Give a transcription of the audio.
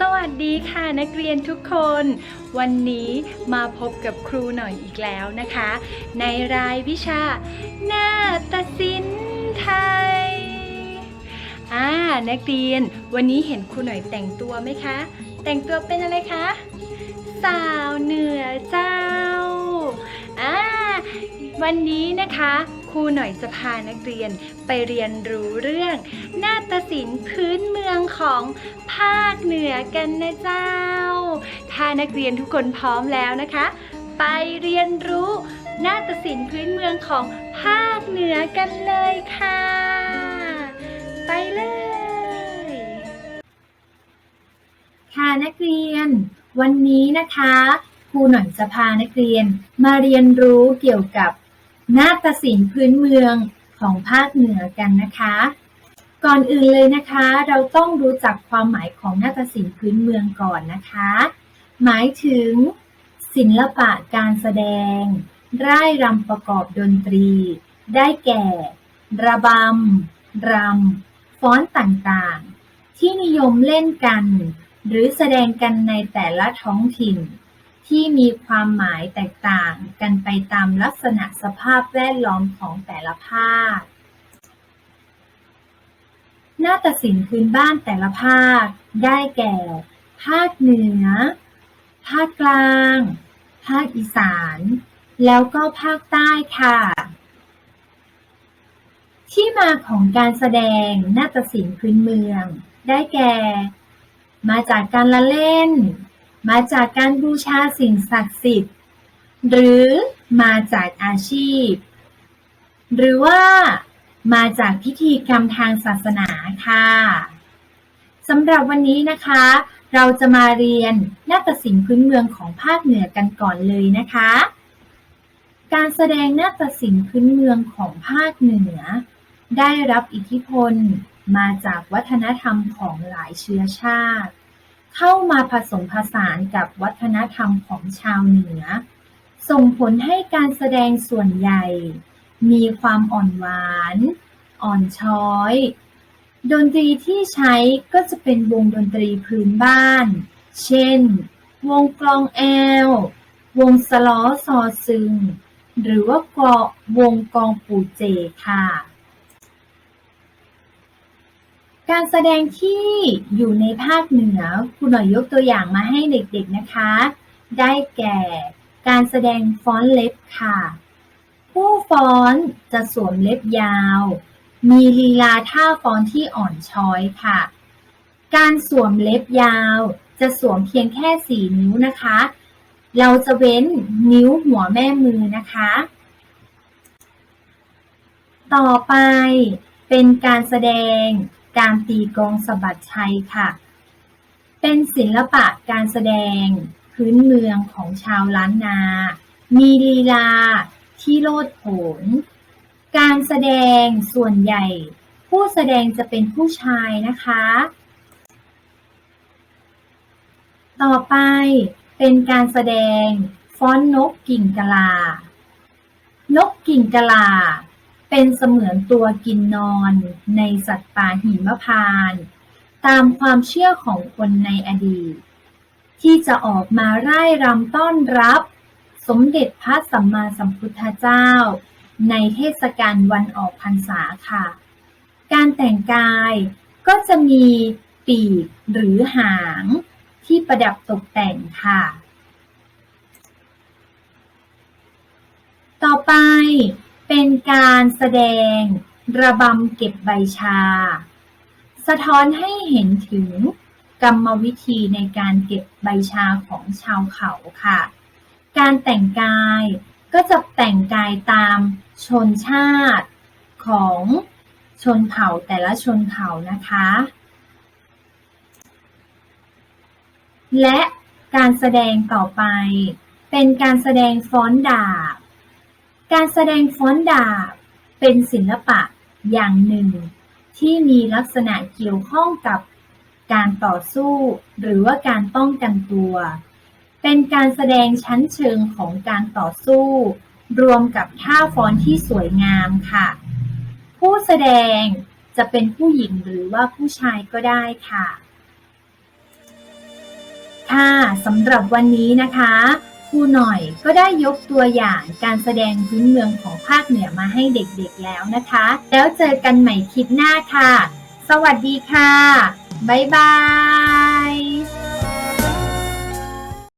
สวัสดีค่ะนักเรียนทุกคน วันนี้มาพบกับครูหน่อยอีกแล้วนะคะ ในรายวิชาหน้าตศิลป์ไทยอ่านักเรียนวันนี้เห็นครูหน่อยแต่งตัวไหมคะ แต่งตัวเป็นอะไรคะสาวเหนือเจ้าอ่าวันนี้นะคะครูหน่อยจะพานักเรียนไปเรียนรู้เรื่อง นาฏศิลป์พื้น ของภาคเหนือกันนะเจ้า ถ้านักเรียนทุกคนพร้อมแล้วนะคะ ไปเรียนรู้นาฏศิลป์พื้นเมืองของภาคเหนือกันเลยค่ะ ไปเลย ค่ะนักเรียน วันนี้นะคะครูหน่อยจะพานักเรียนมาเรียนรู้เกี่ยวกับนาฏศิลป์พื้นเมืองของภาคเหนือกันนะคะ ก่อนอื่นเลยนะคะ เราต้องรู้จักความหมายของนาฏศิลป์พื้นเมืองก่อนนะคะ หมายถึง ศิลปะการแสดง ร่ายรำประกอบดนตรี ได้แก่ ระบำ รำ ฟ้อนต่างๆ ที่นิยมเล่นกัน หรือแสดงกันในแต่ละท้องถิ่น ที่มีความหมายแตกต่างกันไปตามลักษณะสภาพแวดล้อมของแต่ละภาค นาฏศิลป์พื้นบ้านแต่ละภาค ได้แก่ ภาคเหนือ ภาคกลาง ภาคอีสาน แล้วก็ภาคใต้ค่ะ ที่มาของการแสดงนาฏศิลป์พื้นเมือง ได้แก่ มาจากการละเล่น มาจากการบูชาสิ่งศักดิ์สิทธิ์ หรือมาจากอาชีพ หรือว่ามาจากพิธีกรรมทางศาสนา ค่ะสำหรับวันนี้นะคะ เราจะมาเรียนนาฏศิลป์พื้นเมืองของภาคเหนือกันก่อนเลยนะคะ การแสดงนาฏศิลป์พื้นเมืองของภาคเหนือ ได้รับอิทธิพลมาจากวัฒนธรรมของหลายเชื้อชาติ เข้ามาผสมผสานกับวัฒนธรรมของชาวเหนือ ส่งผลให้การแสดงส่วนใหญ่ มีความอ่อนหวาน อ่อนช้อย ดนตรีที่ใช้ก็จะเป็นวงดนตรีพื้นบ้าน เช่น วงกลองแอล วงสล้อซอซึง หรือว่ากอวงกองปูเจค่ะ การแสดงที่อยู่ในภาคเหนือคุณหน่อยยกตัวอย่างมาให้เด็กๆนะคะ ได้แก่การแสดงฟ้อนเล็บค่ะ ผู้ฟ้อนจะสวมเล็บยาว มีลีลาท่าฟ้อนที่อ่อนช้อยค่ะ การสวมเล็บยาว จะสวมเพียงแค่สี่นิ้วนะคะ เราจะเว้นนิ้วหัวแม่มือนะคะ ต่อไปเป็นการแสดงการตีกองสะบัดชัยค่ะ เป็นศิลปะการแสดงพื้นเมืองของชาวล้านนา มีลีลาที่โลดโผน การแสดงส่วนใหญ่ ผู้แสดงจะเป็นผู้ชายนะคะ ต่อไปเป็นการแสดงฟ้อนนกกิ่งกะลา นกกิ่งกะลา เป็นเสมือนตัวกินนอนในสัตว์ป่าหิมพาน ตามความเชื่อของคนในอดีต ที่จะออกมาร่ายรำต้อนรับ สมเด็จพระสัมมาสัมพุทธเจ้า ในเทศกาลวันออกพรรษาค่ะ การแต่งกายก็จะมีปีกหรือหางที่ประดับตกแต่งค่ะ ต่อไปเป็นการแสดงระบำเก็บใบชา สะท้อนให้เห็นถึงกรรมวิธีในการเก็บใบชาของชาวเขาค่ะ การแต่งกาย ก็จะแต่งกายตามชนชาติของชนเผ่าแต่ละชนเผ่านะคะ และการแสดงต่อไป เป็นการแสดงฟ้อนดาบ การแสดงฟ้อนดาบเป็นศิลปะอย่างหนึ่ง ที่มีลักษณะเกี่ยวข้องกับการต่อสู้ หรือว่าการป้องกันตัว เป็นการแสดงชั้นเชิงของการต่อสู้ รวมกับท่าฟ้อนที่สวยงามค่ะ ผู้แสดงจะเป็นผู้หญิงหรือว่าผู้ชายก็ได้ค่ะค่ะสำหรับวันนี้นะคะครูหน่อยก็ได้ยกตัวอย่างการแสดงพื้นเมืองของภาคเหนือมาให้เด็กๆแล้วนะคะ แล้วเจอกันใหม่คลิปหน้าค่ะ สวัสดีค่ะ บ๊ายบาย